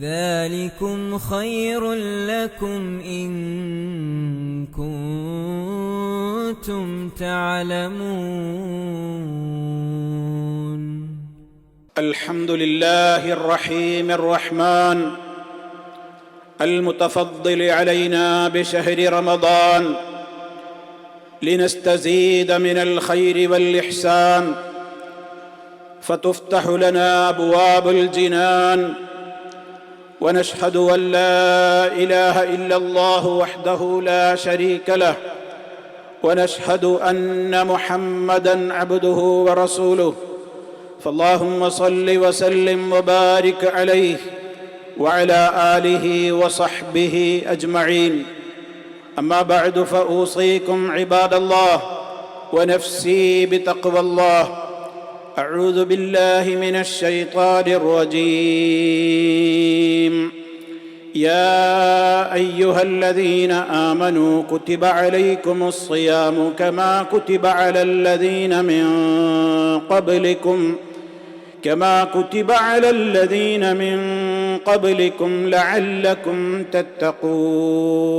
ذلكم خير لكم إن كنتم تعلمون. الحمد لله الرحيم الرحمن المتفضل علينا بشهر رمضان لنستزيد من الخير والإحسان فتفتح لنا أبواب الجنان ونشهد أن لا إله إلا الله وحده لا شريك له ونشهد أن محمدا عبده ورسوله. فاللهم صل وسلم وبارك عليه وعلى آله وصحبه أجمعين. أما بعد فأوصيكم عباد الله ونفسي بتقوى الله. اعوذ بالله من الشيطان الرجيم يا ايها الذين امنوا كتب عليكم الصيام كما كتب على الذين من قبلكم كما كتب على الذين من قبلكم لعلكم تتقون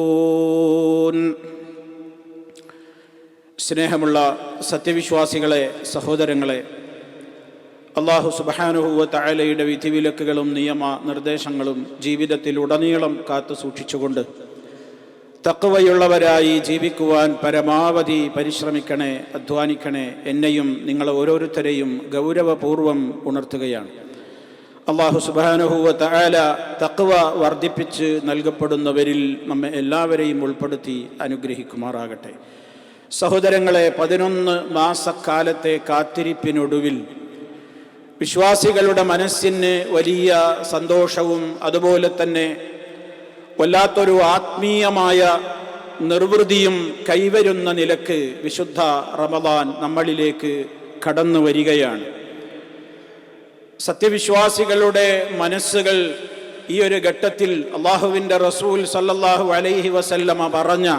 സ്നേഹമുള്ള സത്യവിശ്വാസികളെ സഹോദരങ്ങളെ അള്ളാഹു സുബാനുഹുവ തായാലയുടെ വിധിവിലക്കുകളും നിയമ നിർദ്ദേശങ്ങളും ജീവിതത്തിൽ ഉടനീളം കാത്തു സൂക്ഷിച്ചുകൊണ്ട് തക്കവയുള്ളവരായി ജീവിക്കുവാൻ പരമാവധി പരിശ്രമിക്കണേ അധ്വാനിക്കണേ എന്നെയും നിങ്ങൾ ഓരോരുത്തരെയും ഗൗരവപൂർവം ഉണർത്തുകയാണ്. അള്ളാഹു സുബാനുഹുവ തായാല തക്കവ വർദ്ധിപ്പിച്ച് നൽകപ്പെടുന്നവരിൽ നമ്മെ എല്ലാവരെയും ഉൾപ്പെടുത്തി അനുഗ്രഹിക്കുമാറാകട്ടെ. സഹോദരങ്ങളെ പതിനൊന്ന് മാസക്കാലത്തെ കാത്തിരിപ്പിനൊടുവിൽ വിശ്വാസികളുടെ മനസ്സിന് വലിയ സന്തോഷവും അതുപോലെ തന്നെ വല്ലാത്തൊരു ആത്മീയമായ നിർവൃതിയും കൈവരുന്ന നിലയ്ക്ക് വിശുദ്ധ റമദാൻ നമ്മളിലേക്ക് കടന്നു വരികയാണ്. സത്യവിശ്വാസികളുടെ മനസ്സുകൾ ഈ ഒരു ഘട്ടത്തിൽ അള്ളാഹുവിന്റെ റസൂൽ സല്ലല്ലാഹു അലൈഹി വസല്ലമ പറഞ്ഞ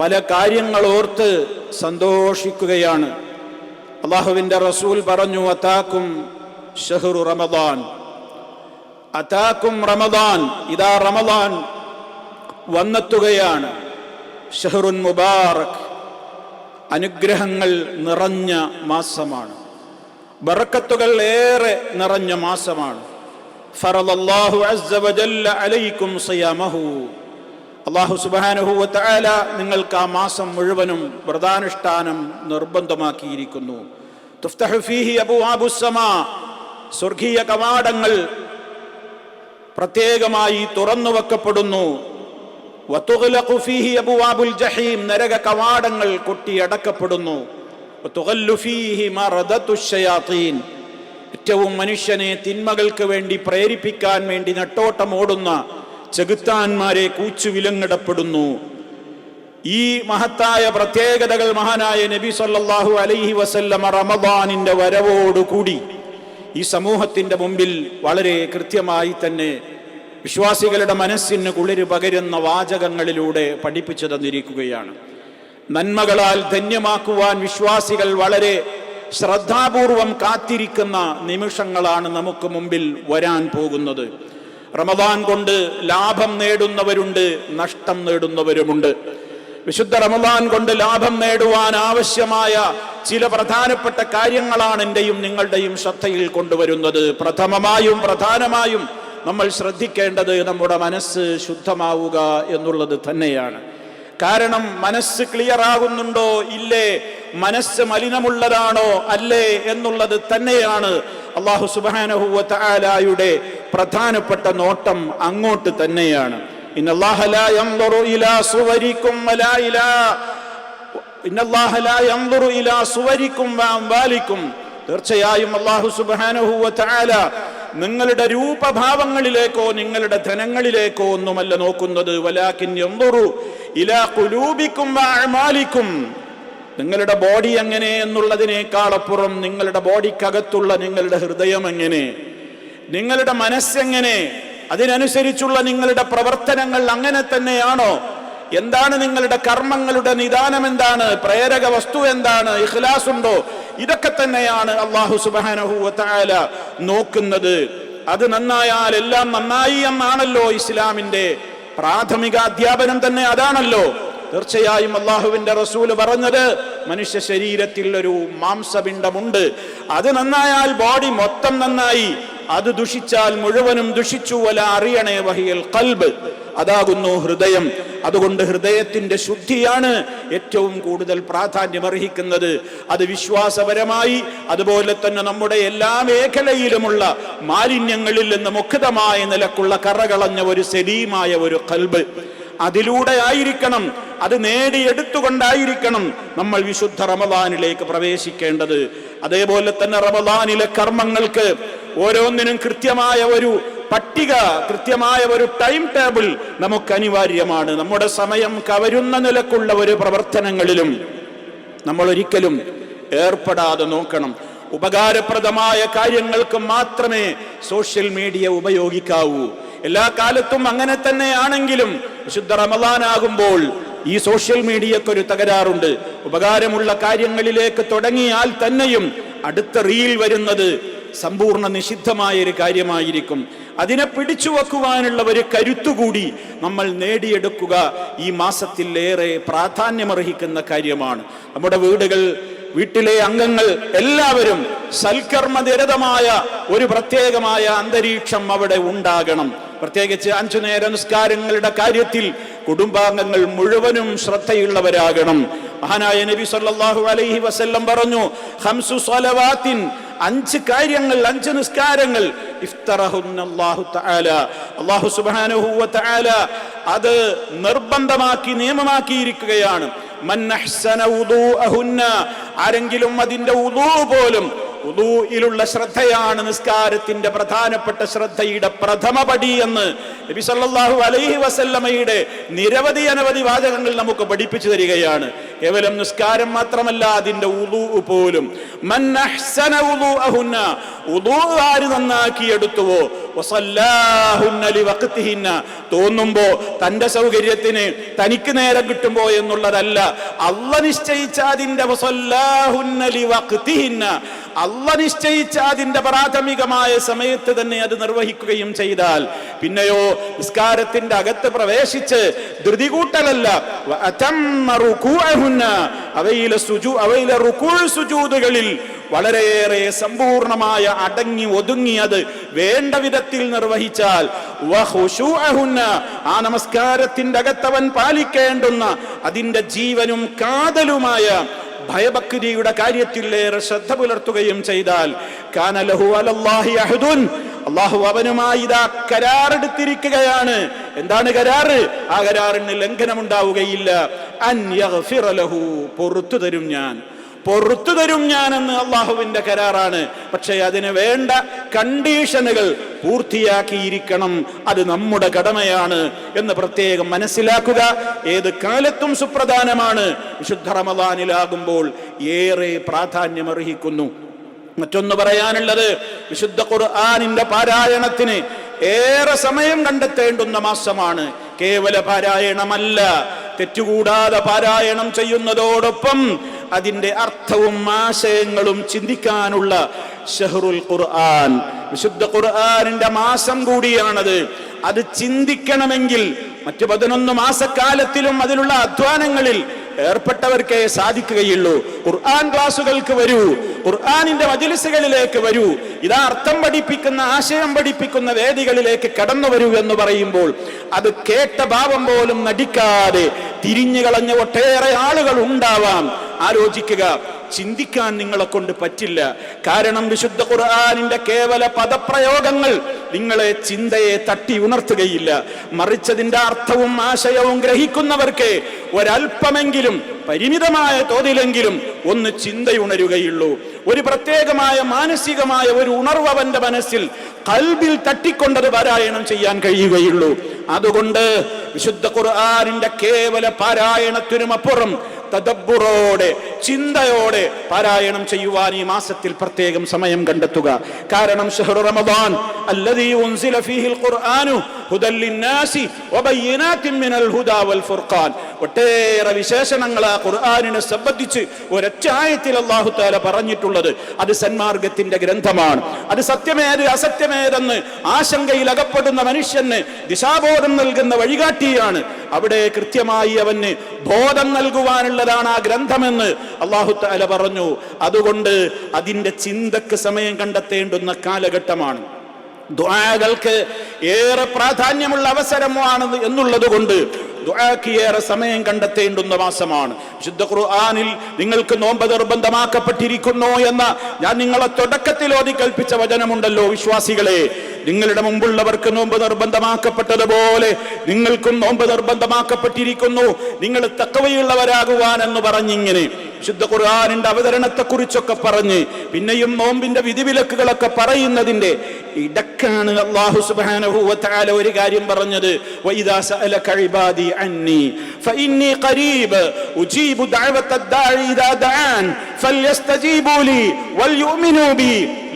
പല കാര്യങ്ങൾ ഓർത്ത് സന്തോഷിക്കുകയാണ്. അള്ളാഹുവിന്റെ റസൂൽ പറഞ്ഞു അതാക്കും ഷഹ്റു റമദാൻ. അതാക്കും റമദാൻ. ഇതാ റമദാൻ വന്നെത്തുകയാണ്. ഷഹറുൻ മുബാറക് അനുഗ്രഹങ്ങൾ നിറഞ്ഞ മാസമാണ്. ബറക്കത്തുകൾ ഏറെ നിറഞ്ഞ മാസമാണ്. ഫറദല്ലാഹു അസ്സ അലൈക്കും സിയാമഹു. അള്ളാഹു സുബാനുഹൂവത്തായാല നിങ്ങൾക്ക് ആ മാസം മുഴുവനും വ്രതാനുഷ്ഠാനം നിർബന്ധമാക്കിയിരിക്കുന്നു. സ്വർഗീയ കവാടങ്ങൾ പ്രത്യേകമായി തുറന്നു വെക്കപ്പെടുന്നു. ജഹീം നരക കവാടങ്ങൾ കൊട്ടിയടക്കപ്പെടുന്നു ഏറ്റവും മനുഷ്യനെ തിന്മകൾക്ക് വേണ്ടി പ്രേരിപ്പിക്കാൻ വേണ്ടി നെട്ടോട്ടം ഓടുന്ന ചെകുത്താന്മാരെ കൂച്ചു വിലങ്ങിടപ്പെടുന്നു ഈ മഹത്തായ പ്രത്യേകതകൾ മഹാനായ നബി സല്ലാഹു അലൈഹി വസല്ലമ റമദാനിന്റെ വരവോടുകൂടി ഈ സമൂഹത്തിന്റെ മുമ്പിൽ വളരെ കൃത്യമായി തന്നെ വിശ്വാസികളുടെ മനസ്സിന് കുളിര് പകരുന്ന വാചകങ്ങളിലൂടെ പഠിപ്പിച്ചു തന്നിരിക്കുകയാണ്. നന്മകളാൽ ധന്യമാക്കുവാൻ വിശ്വാസികൾ വളരെ ശ്രദ്ധാപൂർവം കാത്തിരിക്കുന്ന നിമിഷങ്ങളാണ് നമുക്ക് മുമ്പിൽ വരാൻ പോകുന്നത്. റമദാൻ കൊണ്ട് ലാഭം നേടുന്നവരുണ്ട് നഷ്ടം നേടുന്നവരുമുണ്ട്. വിശുദ്ധ റമദാൻ കൊണ്ട് ലാഭം നേടുവാൻ ആവശ്യമായ ചില പ്രധാനപ്പെട്ട കാര്യങ്ങളാണ് എന്റെയും നിങ്ങളുടെയും ശ്രദ്ധയിൽ കൊണ്ടുവരുന്നത്. പ്രഥമമായും പ്രധാനമായും നമ്മൾ ശ്രദ്ധിക്കേണ്ടത് നമ്മുടെ മനസ്സ് ശുദ്ധമാവുക എന്നുള്ളത് തന്നെയാണ്. കാരണം മനസ്സ് ക്ലിയർ ആകുന്നുണ്ടോ? ഇല്ലേ? മനസ്സ് മലിനമുള്ളതാണോ? അല്ലേ? എന്നുള്ളത് തന്നെയാണ് അള്ളാഹു സുബാനഹുവ താലായുടെ പ്രധാനപ്പെട്ട നോട്ടം അങ്ങോട്ട് തന്നെയാണ്. തീർച്ചയായും അള്ളാഹു സുബ്ഹാനഹു വ നിങ്ങളുടെ രൂപഭാവങ്ങളിലേക്കോ നിങ്ങളുടെ ധനങ്ങളിലേക്കോ ഒന്നുമല്ല നോക്കുന്നത്. വലാക്കിൻ യൻദുറു ഇലാ കുലൂബിക്കും വാഴ്മാലിക്കും നിങ്ങളുടെ ബോഡി എങ്ങനെ എന്നുള്ളതിനേക്കാളപ്പുറം നിങ്ങളുടെ ബോഡിക്കകത്തുള്ള നിങ്ങളുടെ ഹൃദയം എങ്ങനെ? നിങ്ങളുടെ മനസ്സെങ്ങനെ? അതിനനുസരിച്ചുള്ള നിങ്ങളുടെ പ്രവർത്തനങ്ങൾ അങ്ങനെ തന്നെയാണോ? എന്താണ് നിങ്ങളുടെ കർമ്മങ്ങളുടെ നിദാനം എന്താണ്? പ്രേരക വസ്തു എന്താണ്? ഇഖ്ലാസ് ഉണ്ടോ ഇതൊക്കെ തന്നെയാണ് അള്ളാഹു സുബാനഹുല നോക്കുന്നത്. അത് നന്നായാൽ എല്ലാം നന്നായി എന്നാണല്ലോ ഇസ്ലാമിന്റെ പ്രാഥമിക അധ്യാപനം തന്നെ അതാണല്ലോ. തീർച്ചയായും അള്ളാഹുവിന്റെ റസൂൽ പറഞ്ഞത് മനുഷ്യ ശരീരത്തിൽ ഒരു മാംസപിണ്ഡമുണ്ട്. അത് നന്നായാൽ ബോഡി മൊത്തം നന്നായി. അത് ദുഷിച്ചാൽ മുഴുവനും ദുഷിച്ചു. വല അറിയണേ വഹിയൽ കൽബ് അതാകുന്നു ഹൃദയം. അതുകൊണ്ട് ഹൃദയത്തിന്റെ ശുദ്ധിയാണ് ഏറ്റവും കൂടുതൽ പ്രാധാന്യം അർഹിക്കുന്നത് അത് വിശ്വാസപരമായി അതുപോലെ തന്നെ നമ്മുടെ എല്ലാ മേഖലയിലുമുള്ള മാലിന്യങ്ങളിൽ നിന്ന് മുഖിതമായ നിലക്കുള്ള കറകളഞ്ഞ ഒരു സലീമായ ഒരു കൽബ് അതിലൂടെ ആയിരിക്കണം അത് നേടിയെടുത്തുകൊണ്ടായിരിക്കണം നമ്മൾ വിശുദ്ധ റമദാനിലേക്ക് പ്രവേശിക്കേണ്ടത്. അതേപോലെ തന്നെ റമദാനിലെ കർമ്മങ്ങൾക്ക് ഓരോന്നിനും കൃത്യമായ ഒരു പട്ടിക കൃത്യമായ ഒരു ടൈം ടേബിൾ നമുക്ക് അനിവാര്യമാണ്. നമ്മുടെ സമയം കവരുന്ന നിലക്കുള്ള ഒരു പ്രവർത്തനങ്ങളിലും നമ്മൾ ഒരിക്കലും ഏർപ്പെടാതെ നോക്കണം. ഉപകാരപ്രദമായ കാര്യങ്ങൾക്ക് മാത്രമേ സോഷ്യൽ മീഡിയ ഉപയോഗിക്കാവൂ. എല്ലാ കാലത്തും അങ്ങനെ തന്നെയാണെങ്കിലും വിശുദ്ധ റമദാനാകുമ്പോൾ ഈ സോഷ്യൽ മീഡിയക്ക് ഒരു തകരാറുണ്ട്. ഉപകാരമുള്ള കാര്യങ്ങളിലേക്ക് തുടങ്ങിയാൽ തന്നെയും അടുത്ത റീൽ വരുന്നത് സമ്പൂർണ നിഷിദ്ധമായ ഒരു കാര്യമായിരിക്കും. അതിനെ പിടിച്ചു വെക്കുവാനുള്ള ഒരു കരുത്തുകൂടി നമ്മൾ നേടിയെടുക്കുക ഈ മാസത്തിലേറെ പ്രാധാന്യമർഹിക്കുന്ന കാര്യമാണ്. നമ്മുടെ വീടുകൾ വീട്ടിലെ അംഗങ്ങൾ എല്ലാവരും സൽക്കർമ്മനിരതമായ ഒരു പ്രത്യേകമായ അന്തരീക്ഷം അവിടെ ഉണ്ടാകണം. പ്രത്യേകിച്ച് അഞ്ചു നേര നിസ്കാരങ്ങളുടെ കാര്യത്തിൽ കുടുംബാംഗങ്ങൾ മുഴുവനും ശ്രദ്ധയുള്ളവരാകണം. മഹാനായ നബി സല്ലല്ലാഹു അലൈഹി വസല്ലം പറഞ്ഞു ഹംസു സ്വലവാത്തിൻ അഞ്ച് കാര്യങ്ങൾ അഞ്ച് നിസ്കാരങ്ങൾ. അത് നിർബന്ധമാക്കി നിയമമാക്കിയിരിക്കുകയാണ്. ആരെങ്കിലും അതിന്റെ ഉദൂ പോലും ഉദൂയിലുള്ള ശ്രദ്ധയാണ് നിസ്കാരത്തിന്റെ പ്രധാനപ്പെട്ട ശ്രദ്ധയുടെ പ്രഥമ പടി എന്ന് നബി സല്ലല്ലാഹു അലൈഹി വസല്ലമയുടെ നിരവധി അനവധി വാചകങ്ങൾ നമുക്ക് പഠിപ്പിച്ചു തരികയാണ്. കേവലം നിസ്കാരം മാത്രമല്ല അതിന്റെ ഉദു പോലും. ആര് നന്നാക്കി എടുത്തുവോ തോന്നുമ്പോ തന്റെ സൗകര്യത്തിന് തനിക്ക് നേരം കിട്ടുമ്പോ എന്നുള്ളതല്ല. അല്ല നിശ്ചയിച്ച അതിന്റെ അല്ല നിശ്ചയിച്ച അതിന്റെ പ്രാഥമികമായ സമയത്ത് തന്നെ അത് നിർവഹിക്കുകയും ചെയ്താൽ പിന്നെയോ നിസ്കാരത്തിന്റെ അകത്ത് പ്രവേശിച്ച് ധൃതി അവയിലെ സുജു അവയിലെ റുക്കുൾ സുജൂദുകളിൽ വളരെയേറെ സമ്പൂർണമായ അടങ്ങി ഒതുങ്ങി അത് വേണ്ട വിധത്തിൽ നിർവഹിച്ചാൽ ആ നമസ്കാരത്തിന്റെ അകത്തവൻ പാലിക്കേണ്ടുന്ന അതിന്റെ ജീവനും കാതലുമായ ഭയഭക്തിയുടെ കാര്യത്തിലേറെ ശ്രദ്ധ പുലർത്തുകയും ചെയ്താൽ കാനലഹു അലല്ലാഹി അഹദുൻ അള്ളാഹു അവനുമായി ഇതാ കരാറെടുത്തിരിക്കുകയാണ്. എന്താണ് കരാറ്? ആ കരാറിന് ലംഘനമുണ്ടാവുകയില്ല. അൻ യഗ്ഫിറ ലഹു പൊറത്തു തരും ഞാൻ. പൊറത്തു തരും ഞാൻ ഞാനെന്ന് അള്ളാഹുവിന്റെ കരാറാണ്. പക്ഷേ അതിന് വേണ്ട കണ്ടീഷനുകൾ പൂർത്തിയാക്കിയിരിക്കണം. അത് നമ്മുടെ കടമയാണ് എന്ന് പ്രത്യേകം മനസ്സിലാക്കുക. ഏത് കാലത്തും സുപ്രധാനമാണ്. വിശുദ്ധ റമദാനിലാകുമ്പോൾ ഏറെ പ്രാധാന്യമർഹിക്കുന്നു. മറ്റൊന്ന് പറയാനുള്ളത് വിശുദ്ധ ഖുർആാനിന്റെ പാരായണത്തിന് ഏറെ സമയം കണ്ടെത്തേണ്ടുന്ന മാസമാണ്. കേവല പാരായണമല്ല തെറ്റുകൂടാതെ പാരായണം ചെയ്യുന്നതോടൊപ്പം അതിന്റെ അർത്ഥവും ആശയങ്ങളും ചിന്തിക്കാനുള്ള ഷഹറുൽ ഖുർആൻ. വിശുദ്ധ ഖുർആനിന്റെ മാസം കൂടിയാണത്. അത് ചിന്തിക്കണമെങ്കിൽ മറ്റു പതിനൊന്ന് മാസക്കാലത്തിലും അതിലുള്ള അധ്വാനങ്ങളിൽ ഏർപ്പെട്ടവർക്കേ സാധിക്കുകയുള്ളൂ. ഖുർആൻ ക്ലാസുകൾക്ക് വരൂ. ഖുർആനിന്റെ മജിലിസുകളിലേക്ക് വരൂ. ഇതാ അർത്ഥം പഠിപ്പിക്കുന്ന ആശയം പഠിപ്പിക്കുന്ന വേദികളിലേക്ക് കടന്നു വരൂ എന്ന് പറയുമ്പോൾ അത് കേട്ട ഭാവം പോലും നടിക്കാതെ തിരിഞ്ഞു കളഞ്ഞ ഒട്ടേറെ ആളുകൾ ഉണ്ടാവാം. ആലോചിക്കുക. ചിന്തിക്കാൻ നിങ്ങളെ കൊണ്ട് പറ്റില്ല. കാരണം വിശുദ്ധ ഖുർആാനിന്റെ കേവല പദപ്രയോഗങ്ങൾ നിങ്ങളെ ചിന്തയെ തട്ടി ഉണർത്തുകയില്ല. മറിച്ചതിന്റെ അർത്ഥവും ആശയവും ഗ്രഹിക്കുന്നവർക്ക് ഒരല്പമെങ്കിലും പരിമിതമായ തോതിലെങ്കിലും ഒന്ന് ചിന്തയുണരുകയുള്ളൂ. ഒരു പ്രത്യേകമായ മാനസികമായ ഒരു ഉണർവ് അവന്റെ മനസ്സിൽ കൽബിൽ തട്ടിക്കൊണ്ടത് പാരായണം ചെയ്യാൻ കഴിയുകയുള്ളൂ. അതുകൊണ്ട് വിശുദ്ധ ഖുർആാനിന്റെ കേവല പാരായണത്തിനും അപ്പുറം തദബ്ബുറോടെ ചിന്തയോടെ പാരായണം ചെയ്യുവാൻ ഈ മാസത്തിൽ പ്രത്യേകം സമയം കണ്ടെത്തുക. കാരണം റമദാൻ ഫീഹിൽ ഖുർആനു മിനൽ ഹുദാ വൽ ഫുർഖാൻ. ഒട്ടേറെ വിശേഷണങ്ങൾ ആ ഖുർആാനിനെ സംബന്ധിച്ച് ഒരച്ചായത്തിൽ അള്ളാഹു താല പറഞ്ഞിട്ടുള്ളത്. അത് സന്മാർഗത്തിന്റെ ഗ്രന്ഥമാണ്. അത് സത്യമേത് അസത്യമേതെന്ന് ആശങ്കയിൽ അകപ്പെടുന്ന മനുഷ്യന് ദിശാബോധം നൽകുന്ന വഴികാട്ടിയാണ്. അവിടെ കൃത്യമായി അവന് ബോധം നൽകുവാനുള്ളതാണ് ആ ഗ്രന്ഥമെന്ന് അള്ളാഹു താല പറഞ്ഞു. അതുകൊണ്ട് അതിന്റെ ചിന്തക്ക് സമയം കണ്ടെത്തേണ്ടുന്ന കാലഘട്ടമാണ്. ദുആകൾക്ക് ഏറെ പ്രാധാന്യമുള്ള അവസരമാണ് എന്നുള്ളത് കൊണ്ട് ഏറെ സമയം കണ്ടെത്തേണ്ടുന്ന മാസമാണ്. ശുദ്ധ ഖുർആനിൽ നിങ്ങൾക്ക് നോമ്പ് നിർബന്ധമാക്കപ്പെട്ടിരിക്കുന്നു എന്ന ഞാൻ നിങ്ങളെ തുടക്കത്തിൽ ഓതി കൽപ്പിച്ച വചനമുണ്ടല്ലോ വിശ്വാസികളെ. നിങ്ങളുടെ മുമ്പുള്ളവർക്ക് നോമ്പ് നിർബന്ധമാക്കപ്പെട്ടതുപോലെ നിങ്ങൾക്കും നോമ്പ് നിർബന്ധമാക്കപ്പെട്ടിരിക്കുന്നു. നിങ്ങൾ തക്കവയുള്ളവരാകുവാൻ എന്ന് പറഞ്ഞിങ്ങനെ വിശുദ്ധ ഖുർആാനിന്റെ അവതരണത്തെ കുറിച്ചൊക്കെ പറഞ്ഞ് പിന്നെയും നോമ്പിന്റെ വിധിവിലക്കുകളൊക്കെ പറയുന്നതിന്റെ ഇടക്കാണ് അള്ളാഹു തആല ഒരു കാര്യം പറഞ്ഞത്. ഉജീബു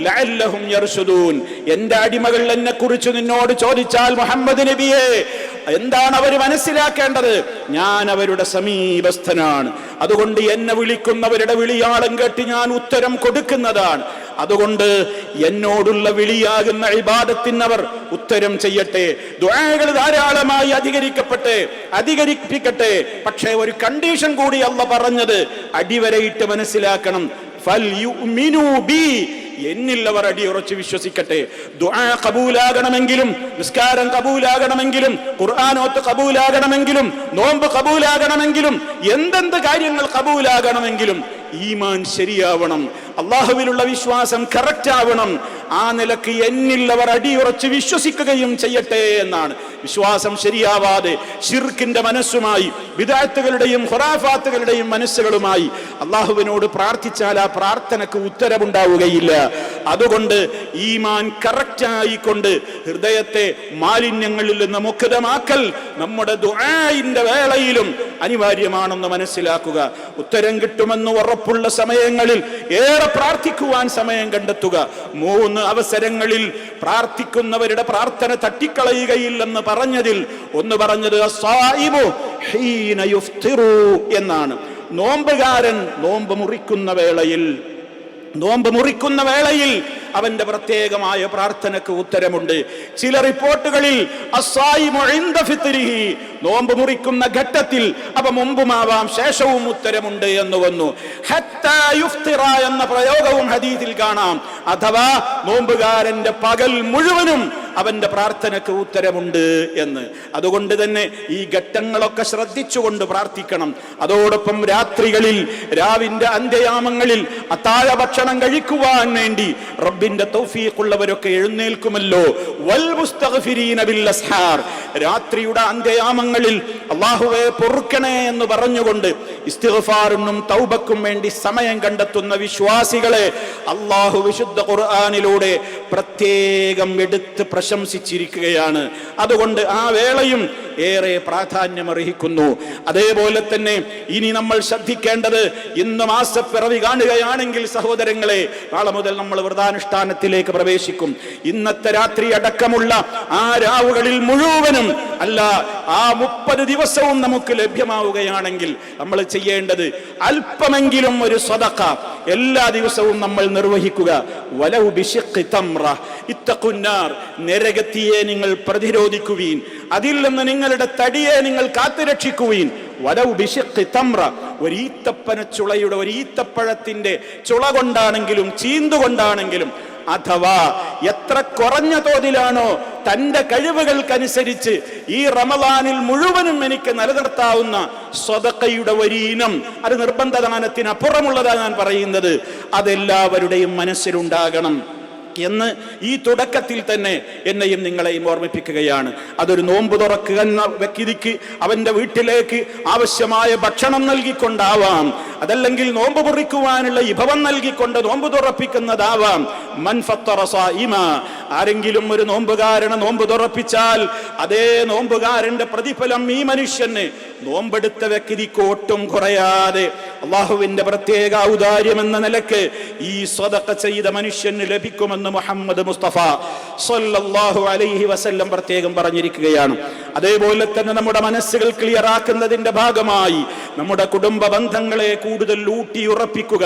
ലഅല്ലഹും യർഷുദൂൻ അടിമകൾ എന്നെ കുറിച്ച് നിന്നോട് ചോദിച്ചാൽ മുഹമ്മദ് നബിയെ എന്താണ് അവർ മനസ്സിലാക്കേണ്ടത്? ഞാൻ അവരുടെ സമീപസ്ഥനാണ്. അതുകൊണ്ട് എന്നെ വിളിക്കുന്നവരുടെ വിളിയാളം കേട്ട് ഞാൻ ഉത്തരം കൊടുക്കുന്നതാണ്. അതുകൊണ്ട് എന്നോടുള്ള വിളിയാകുന്ന ഇബാദത്തിനവർ ഉത്തരം ചെയ്യട്ടെ. ദുആകൾ ധാരാളമായി അധികരിക്കപ്പെട്ടെ അധികരിപ്പിക്കട്ടെ. പക്ഷേ ഒരു കണ്ടീഷൻ കൂടി അല്ല പറഞ്ഞത്. അടിവരയിട്ട് മനസ്സിലാക്കണം. ഫൽ ബി എന്നിൽ അവർ അടിയുറച്ച് വിശ്വസിക്കട്ടെ. ദുആ കബൂലാകണമെങ്കിലും നിസ്കാരം കബൂലാകണമെങ്കിലും ഖുർആാനോത്ത് കബൂലാകണമെങ്കിലും നോമ്പ് കബൂലാകണമെങ്കിലും എന്തെന്ത് കാര്യങ്ങൾ കബൂലാകണമെങ്കിലും ഈമാൻ ശരിയാവണം. അള്ളാഹുവിലുള്ള വിശ്വാസം കറക്റ്റ് ആവണം. ആ നിലയ്ക്ക് എന്നിൽ അവർ അടിയുറച്ച് വിശ്വസിക്കുകയും ചെയ്യട്ടെ എന്നാണ്. വിശ്വാസം ശരിയാവാതെ ഷിർക്കിന്റെ മനസ്സുമായി വിദാത്തുകളുടെയും ഹൊറാഫാത്തുകളുടെയും മനസ്സുകളുമായി അള്ളാഹുവിനോട് പ്രാർത്ഥിച്ചാൽ ആ പ്രാർത്ഥനക്ക് ഉത്തരവുണ്ടാവുകയില്ല. അതുകൊണ്ട് ഈമാൻ കറക്റ്റായിക്കൊണ്ട് ഹൃദയത്തെ മാലിന്യങ്ങളിൽ നിന്ന് മുക്തമാക്കൽ നമ്മുടെ ദുആയിന്റെ വേളയിലും അനിവാര്യമാണെന്ന് മനസ്സിലാക്കുക. ഉത്തരം കിട്ടുമെന്ന് ഉറപ്പുള്ള സമയങ്ങളിൽ ഏറെ പ്രാർത്ഥിക്കുവാൻ സമയം കണ്ടെത്തുക. മൂന്ന് അവസരങ്ങളിൽ പ്രാർത്ഥിക്കുന്നവരുടെ പ്രാർത്ഥന തട്ടിക്കളയുകയില്ലെന്ന് പറഞ്ഞതിൽ ഒന്ന് പറഞ്ഞത് എന്നാണ്. നോമ്പുകാരൻ നോമ്പ് മുറിക്കുന്ന വേളയിൽ നോമ്പ് മുറിക്കുന്ന വേളയിൽ അവന്റെ പ്രത്യേകമായ പ്രാർത്ഥനക്ക് ഉത്തരമുണ്ട്. ചില റിപ്പോർട്ടുകളിൽ നോമ്പ് മുറിക്കുന്ന ഘട്ടത്തിൽ അവ മുമ്പുമാവാം ശേഷവും ഉത്തരമുണ്ട് എന്ന് വന്നു. എന്ന പ്രയോഗവും ഹദീസിൽ കാണാം. അഥവാ നോമ്പുകാരന്റെ പകൽ മുഴുവനും അവന്റെ പ്രാർത്ഥനയ്ക്ക് ഉത്തരമുണ്ട് എന്ന്. അതുകൊണ്ട് തന്നെ ഈ ഘട്ടങ്ങളൊക്കെ ശ്രദ്ധിച്ചുകൊണ്ട് പ്രാർത്ഥിക്കണം. അതോടൊപ്പം രാത്രികളിൽ രാവിന്റെ അന്ത്യയാമങ്ങളിൽ അത്താഴ ഭക്ഷണം കഴിക്കുവാൻ വേണ്ടി റബ്ബിന്റെ തൗഫീഖുള്ളവരൊക്കെ എഴുന്നേൽക്കുമല്ലോ. വൽ രാത്രിയുടെ അന്ത്യയാമങ്ങളിൽ അള്ളാഹുവെ പൊറുക്കണേ എന്ന് പറഞ്ഞുകൊണ്ട് ഇസ്തിഫാറിനും തൗബക്കും വേണ്ടി സമയം കണ്ടെത്തുന്ന വിശ്വാസികളെ അള്ളാഹു വിശുദ്ധ ഖുർആാനിലൂടെ പ്രത്യേകം എടുത്ത് പ്രശംസിച്ചിരിക്കുകയാണ് അതുകൊണ്ട് ആ വേളയും ഏറെ പ്രാധാന്യമർഹിക്കുന്നു. അതേപോലെ തന്നെ ഇനി നമ്മൾ ശ്രദ്ധിക്കേണ്ടത് ഇന്ന് മാസപ്പിറവി കാണുകയാണെങ്കിൽ സഹോദരങ്ങളെ നാളെ മുതൽ നമ്മൾ വ്രതാനുഷ്ഠാനത്തിലേക്ക് പ്രവേശിക്കും. ഇന്നത്തെ രാത്രി അടക്കമുള്ള ആ രാവുകളിൽ മുഴുവനും അല്ല ആ മുപ്പത് ദിവസവും നമുക്ക് ലഭ്യമാവുകയാണെങ്കിൽ നമ്മൾ ചെയ്യേണ്ടത് അല്പമെങ്കിലും ഒരു സ്വതക്ക എല്ലാ ദിവസവും നമ്മൾ നിർവഹിക്കുക. വലൗ നരകത്തിയെ നിങ്ങൾ പ്രതിരോധിക്കുവീൻ. അതിൽ നിന്ന് നിങ്ങളുടെ തടിയെ നിങ്ങൾ കാത്തുരക്ഷിക്കുവീൻ. വലൗ തംറ. ഒരു ഈത്തപ്പന ചുളയുടെ ഒരു ഈത്തപ്പഴത്തിന്റെ ചുള കൊണ്ടാണെങ്കിലും ചീന്തുകൊണ്ടാണെങ്കിലും അഥവാ എത്ര കുറഞ്ഞ തോതിലാണോ തന്റെ കഴിവുകൾക്കനുസരിച്ച് ഈ റമദാനിൽ മുഴുവനും എനിക്ക് നിലനിർത്താവുന്ന സ്വതക്കയുടെ വരീനം അത് നിർബന്ധദാനത്തിനപ്പുറമുള്ളതാണ് ഞാൻ പറയുന്നത്. അതെല്ലാവരുടെയും മനസ്സിലുണ്ടാകണം. എന്ന് ഈ തുടക്കത്തിൽ തന്നെ എന്നെയും നിങ്ങളെയും ഓർമ്മിപ്പിക്കുകയാണ്. അതൊരു നോമ്പ് തുറക്കുക എന്ന വ്യക്തിക്ക് അവന്റെ വീട്ടിലേക്ക് ആവശ്യമായ ഭക്ഷണം നൽകിക്കൊണ്ടാവാം. അതല്ലെങ്കിൽ നോമ്പ് മുറിക്കുവാനുള്ള വിഭവം നൽകിക്കൊണ്ട് നോമ്പ് തുറപ്പിക്കുന്നതാവാം. മൻ ആരെങ്കിലും ഒരു നോമ്പുകാരനെ നോമ്പ് തുറപ്പിച്ചാൽ അതേ നോമ്പുകാരന്റെ പ്രതിഫലം ഈ മനുഷ്യന് നോമ്പെടുത്ത വ്യക്തിക്ക് ഒട്ടും കുറയാതെ അള്ളാഹുവിന്റെ പ്രത്യേക ഔദാര്യം എന്ന നിലയ്ക്ക് ഈ സ്വതക്ക ചെയ്ത മനുഷ്യന് ലഭിക്കുമെന്ന് മുഹമ്മദ് മുസ്തഫ സല്ലല്ലാഹു അലൈഹി വസല്ലം പ്രത്യേകം പറഞ്ഞിരിക്കുകയാണ്. അതേപോലെ തന്നെ നമ്മുടെ മനസ്സുകൾ ക്ലിയർ ആക്കുന്നതിന്റെ ഭാഗമായി നമ്മുടെ കുടുംബ ബന്ധങ്ങളെ കൂടുതൽ ഊട്ടി ഉറപ്പിക്കുക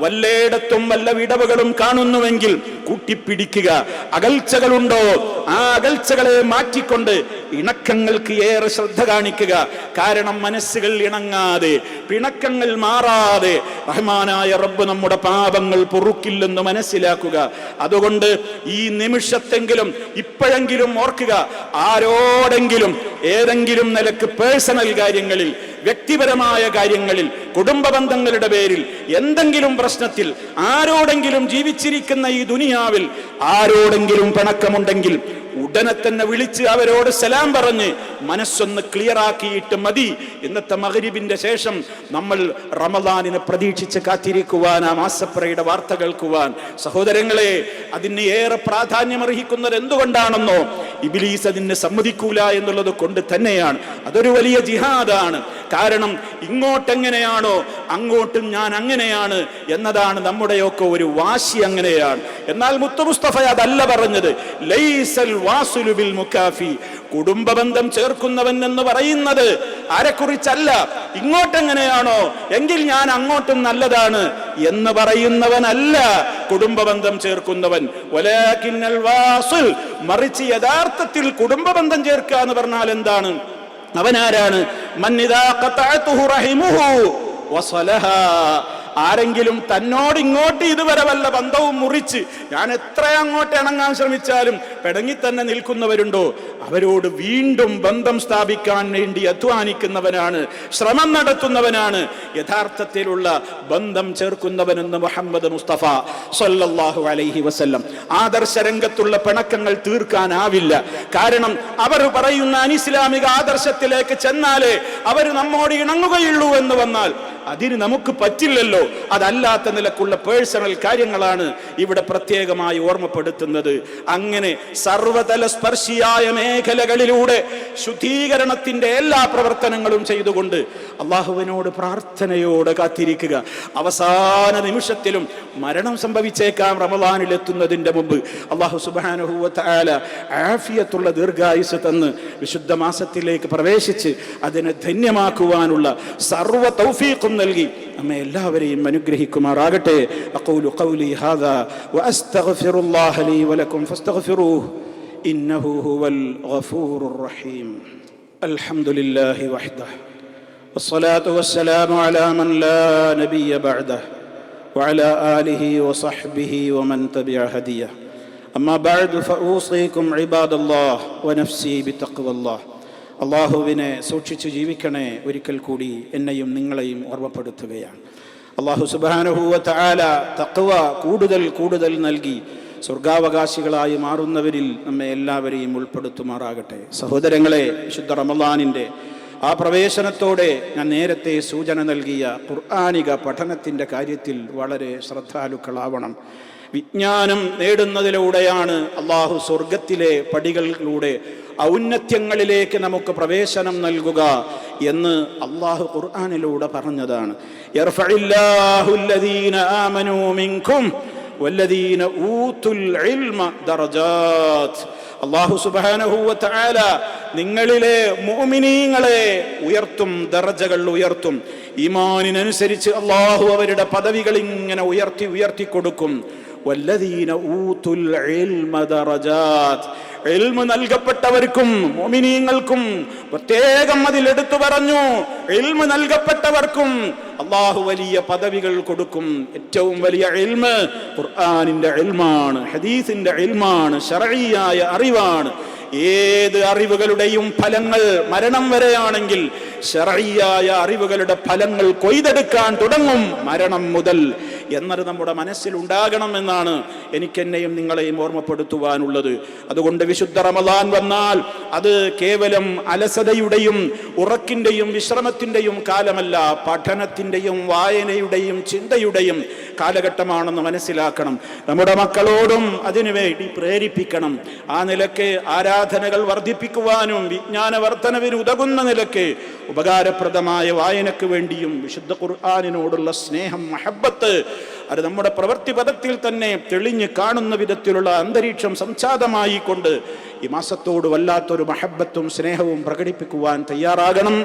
വല്ലയിടത്തും വല്ല വിടവുകളും കാണുന്നുവെങ്കിൽ കൂട്ടിപ്പിടിക്കുക. അകൽച്ചകളുണ്ടോ? ആ അകൽച്ചകളെ മാറ്റിക്കൊണ്ട് ഇണക്കങ്ങൾക്ക് ഏറെ ശ്രദ്ധ കാണിക്കുക. കാരണം മനസ്സുകൾ ഇണങ്ങാതെ പിണക്കങ്ങൾ മാറാതെ റഹ്മാനായ റബ്ബ് നമ്മുടെ പാപങ്ങൾ പൊറുക്കില്ലെന്ന് മനസ്സിലാക്കുക. അതുകൊണ്ട് ഈ നിമിഷത്തെങ്കിലും ഇപ്പോഴെങ്കിലും ഓർക്കുക. ആരോടെങ്കിലും ഏതെങ്കിലും നിലയ്ക്ക് പേഴ്സണൽ കാര്യങ്ങളിൽ വ്യക്തിപരമായ കാര്യങ്ങളിൽ കുടുംബ ബന്ധങ്ങളുടെ പേരിൽ എന്തെങ്കിലും പ്രശ്നത്തിൽ ആരോടെങ്കിലും ജീവിച്ചിരിക്കുന്ന ഈ ദുനിയാവിൽ ആരോടെങ്കിലും പിണക്കമുണ്ടെങ്കിൽ ഉടനെ തന്നെ വിളിച്ച് അവരോട് സലാം പറഞ്ഞ് മനസ്സൊന്ന് ക്ലിയർ ആക്കിയിട്ട് മതി. ഇന്നത്തെ മകരിബിന്റെ ശേഷം നമ്മൾ റമദാനിനെ പ്രതീക്ഷിച്ച് കാത്തിരിക്കുവാൻ ആ മാസപ്പുറയുടെ വാർത്ത കേൾക്കുവാൻ. സഹോദരങ്ങളെ അതിന് ഏറെ പ്രാധാന്യം അർഹിക്കുന്നത് എന്തുകൊണ്ടാണെന്നോ ഇബിലീസ് അതിന് സമ്മതിക്കൂല എന്നുള്ളത് കൊണ്ട് തന്നെയാണ്. അതൊരു വലിയ ജിഹാദാണ്. കാരണം ഇങ്ങോട്ടെങ്ങനെയാണോ അങ്ങോട്ടും ഞാൻ അങ്ങനെയാണ് എന്നതാണ് നമ്മുടെയൊക്കെ ഒരു വാശി അങ്ങനെയാണ്. എന്നാൽ മുത്തു മുസ്തഫ അതല്ല പറഞ്ഞത്. ലൈസൽ വാസുലുബിൽ മുക്കാഫി. കുടുംബ ബന്ധം ചേർക്കുന്നവൻ എന്ന് പറയുന്നത് ആരെക്കുറിച്ചല്ല. ഇങ്ങോട്ടെങ്ങനെയാണോ എങ്കിൽ ഞാൻ അങ്ങോട്ടും നല്ലതാണ് എന്ന് പറയുന്നവനല്ല കുടുംബ ബന്ധം ചേർക്കുന്നവൻ മറിച്ച് യഥാർത്ഥത്തിൽ കുടുംബ ബന്ധം ചേർക്കുക എന്ന് പറഞ്ഞാൽ എന്താണ്? അവനാരാണ്? ആരെങ്കിലും തന്നോട് ഇങ്ങോട്ട് ഇതുവരെ വല്ല ബന്ധവും മുറിച്ച് ഞാൻ എത്ര അങ്ങോട്ട് ഇണങ്ങാൻ ശ്രമിച്ചാലും പെടങ്ങി തന്നെ നിൽക്കുന്നവരുണ്ടോ? അവരോട് വീണ്ടും ബന്ധം സ്ഥാപിക്കാൻ വേണ്ടി അധ്വാനിക്കുന്നവനാണ് ശ്രമം നടത്തുന്നവനാണ്. യഥാർത്ഥത്തിലുള്ള ബന്ധം ചേർക്കുന്നവനെന്ന് മുഹമ്മദ് മുസ്തഫ സല്ലല്ലാഹു അലൈഹി വസല്ലം. ആദർശ രംഗത്തുള്ള പിണക്കങ്ങൾ തീർക്കാനാവില്ല. കാരണം അവർ പറയുന്ന അനിസ്ലാമിക ആദർശത്തിലേക്ക് ചെന്നാലേ അവർ നമ്മോട് ഇണങ്ങുകയുള്ളൂ എന്ന് വന്നാൽ അതിന് നമുക്ക് പറ്റില്ലല്ലോ. അതല്ലാത്ത നിലക്കുള്ള പേഴ്സണൽ കാര്യങ്ങളാണ് ഇവിടെ പ്രത്യേകമായി ഓർമ്മപ്പെടുത്തുന്നത്. അങ്ങനെ സർവതല സ്പർശിയായ മേഖലകളിലൂടെ ശുദ്ധീകരണത്തിന്റെ എല്ലാ പ്രവർത്തനങ്ങളും ചെയ്തുകൊണ്ട് അള്ളാഹുവിനോട് പ്രാർത്ഥനയോട് കാത്തിരിക്കുക. അവസാന നിമിഷത്തിലും മരണം സംഭവിച്ചേക്കാം റമദാനിൽ എത്തുന്നതിന്റെ മുമ്പ്. അള്ളാഹു സുബാനുഭൂവത്തായ ആഫിയത്തുള്ള ദീർഘായുസ് തന്ന് വിശുദ്ധ മാസത്തിലേക്ക് പ്രവേശിച്ച് അതിനെ ധന്യമാക്കുവാനുള്ള സർവ തൗഫീഖും നൽകി. നമ്മെ എല്ലാവരെയും അനുഗ്രഹിക്കുമാറാകട്ടെ അഖൂലു ഖൗലി ഹാദാ വഅസ്തഗ്ഫിറുല്ലാഹ ലീ വലക്കും ഫസ്തഗ്ഫിറൂഹു ഇന്നഹു ഹുവൽ ഗഫൂറുർ റഹീം അൽഹംദുലില്ലാഹി വഹ്ദഹു والصلاة والسلام على من لا نبي بعده وعلى آله وصحبه ومن تبع هديه أما بعد فأوصيكم عباد الله ونفسي بتقوى الله അള്ളാഹുവിനെ സൂക്ഷിച്ചു ജീവിക്കണേ ഒരിക്കൽ കൂടി എന്നെയും നിങ്ങളെയും ഓർമ്മപ്പെടുത്തുകയാണ് അള്ളാഹു സുബാനുഭൂവത്ത് ആല തക്വ കൂടുതൽ കൂടുതൽ നൽകി. സ്വർഗാവകാശികളായി മാറുന്നവരിൽ നമ്മെ എല്ലാവരെയും ഉൾപ്പെടുത്തുമാറാകട്ടെ. സഹോദരങ്ങളെ വിശുദ്ധ റമദാനിന്റെ ആ പ്രവേശനത്തോടെ ഞാൻ നേരത്തെ സൂചന നൽകിയ ഖുർആാനിക പഠനത്തിന്റെ കാര്യത്തിൽ വളരെ ശ്രദ്ധാലുക്കളാവണം. വിജ്ഞാനം നേടുന്നതിലൂടെയാണ് അള്ളാഹു സ്വർഗത്തിലെ പടികളിലൂടെ ഔന്നത്യങ്ങളിലേക്ക് നമുക്ക് പ്രവേശനം നൽകുക എന്ന് അള്ളാഹു ഖുർആാനിലൂടെ പറഞ്ഞതാണ്. അള്ളാഹു സുബാനഹൂവത്ത് നിങ്ങളിലെ മോമിനീങ്ങളെ ഉയർത്തും ദർജകൾ ഉയർത്തും. ഇമാനിനനുസരിച്ച് അള്ളാഹു അവരുടെ പദവികൾ ഇങ്ങനെ ഉയർത്തി ഉയർത്തി കൊടുക്കും. വല്ലദീന ഊത്തുൽ ഇൽമ നൽകപ്പെട്ടവർക്കും മോമിനീങ്ങൾക്കും പ്രത്യേകം അതിൽ എടുത്തു പറഞ്ഞു. ഇൽമ നൽകപ്പെട്ടവർക്കും അള്ളാഹു വലിയ പദവികൾ കൊടുക്കും. ഏറ്റവും വലിയ ഇൽമ ഖുർആാനിന്റെ ഇൽമാണ് ഹദീസിന്റെ ഇൽമാണ് ഷറയിയായ അറിവാണ്. ഏത് അറിവുകളുടെയും ഫലങ്ങൾ മരണം വരെയാണെങ്കിൽ ഷറയിയായ അറിവുകളുടെ ഫലങ്ങൾ കൊയ്തെടുക്കാൻ തുടങ്ങും മരണം മുതൽ. എന്നത് നമ്മുടെ മനസ്സിലുണ്ടാകണമെന്നാണ് എനിക്കെന്നെയും നിങ്ങളെയും ഓർമ്മപ്പെടുത്തുവാനുള്ളത്. അതുകൊണ്ട് വിശുദ്ധ റമദാൻ വന്നാൽ അത് കേവലം അലസതയുടെയും ഉറക്കിന്റെയും വിശ്രമത്തിന്റെയും കാലമല്ല പഠനത്തിന്റെയും വായനയുടെയും ചിന്തയുടെയും കാലഘട്ടമാണെന്ന് മനസ്സിലാക്കണം. നമ്മുടെ മക്കളോടും അതിനുവേണ്ടി പ്രേരിപ്പിക്കണം. ആ നിലയ്ക്ക് ആരാധനകൾ വർദ്ധിപ്പിക്കുവാനും വിജ്ഞാന വർധനവിന് ഉതകുന്ന നിലയ്ക്ക് ഉപകാരപ്രദമായ വായനക്ക് വേണ്ടിയും വിശുദ്ധ ഖുർആാനിനോടുള്ള സ്നേഹം മഹബത്ത് അത് നമ്മുടെ പ്രവൃത്തി പദത്തിൽ തന്നെ തെളിഞ്ഞ് കാണുന്ന വിധത്തിലുള്ള അന്തരീക്ഷം സംജാതമായി കൊണ്ട് ഈ മാസത്തോട് വല്ലാത്തൊരു മഹബത്തും സ്നേഹവും പ്രകടിപ്പിക്കുവാൻ തയ്യാറാകണം.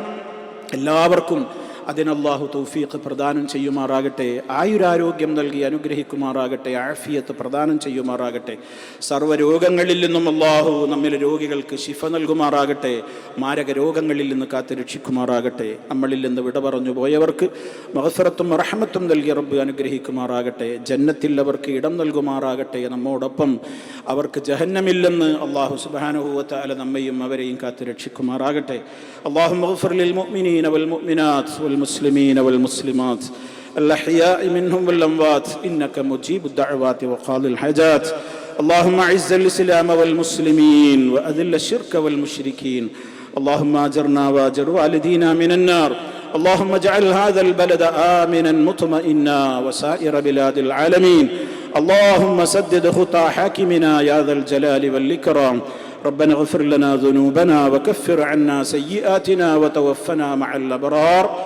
എല്ലാവർക്കും അതിനല്ലാഹു തൗഫീഖ് പ്രദാനം ചെയ്യുമാറാകട്ടെ. ആയുരാരോഗ്യം നൽകി അനുഗ്രഹിക്കുമാറാകട്ടെ. ആഫിയത്ത് പ്രദാനം ചെയ്യുമാറാകട്ടെ. സർവരോഗങ്ങളിൽ നിന്നും അള്ളാഹു നമ്മിൽ രോഗികൾക്ക് ശിഫ നൽകുമാറാകട്ടെ. മാരക രോഗങ്ങളിൽ നിന്ന് കാത്തു രക്ഷിക്കുമാറാകട്ടെ. നമ്മളിൽ നിന്ന് വിട പറഞ്ഞു പോയവർക്ക് മഹസറത്തും റഹമത്തും നൽകി റബ്ബ് അനുഗ്രഹിക്കുമാറാകട്ടെ. ജന്നത്തിൽ അവർക്ക് ഇടം നൽകുമാറാകട്ടെ നമ്മോടൊപ്പം. അവർക്ക് ജഹന്നമില്ലെന്ന് അള്ളാഹു സുബാനുഭൂവത്താല നമ്മയും അവരെയും കാത്തു രക്ഷിക്കുമാറാകട്ടെ. അള്ളാഹു മഹഫർ ലിൽ മുഅ്മിനീന വൽ മുഅ്മിനാത്ത് വൽ والمسلمين والمسلمات. الأحياء منهم والأموات. إنك مجيب الدعوات وقاضي الحاجات. اللهم أعز الإسلام والمسلمين وأذل الشرك والمشركين. اللهم أجرنا وأجر والدينا من النار. اللهم اجعل هذا البلد آمنا مطمئنا وسائر بلاد العالمين. اللهم سدد خطى حاكمنا يا ذا الجلال والإكرام. ربنا اغفر لنا ذنوبنا وكفر عنا سيئاتنا وتوفنا مع الأبرار.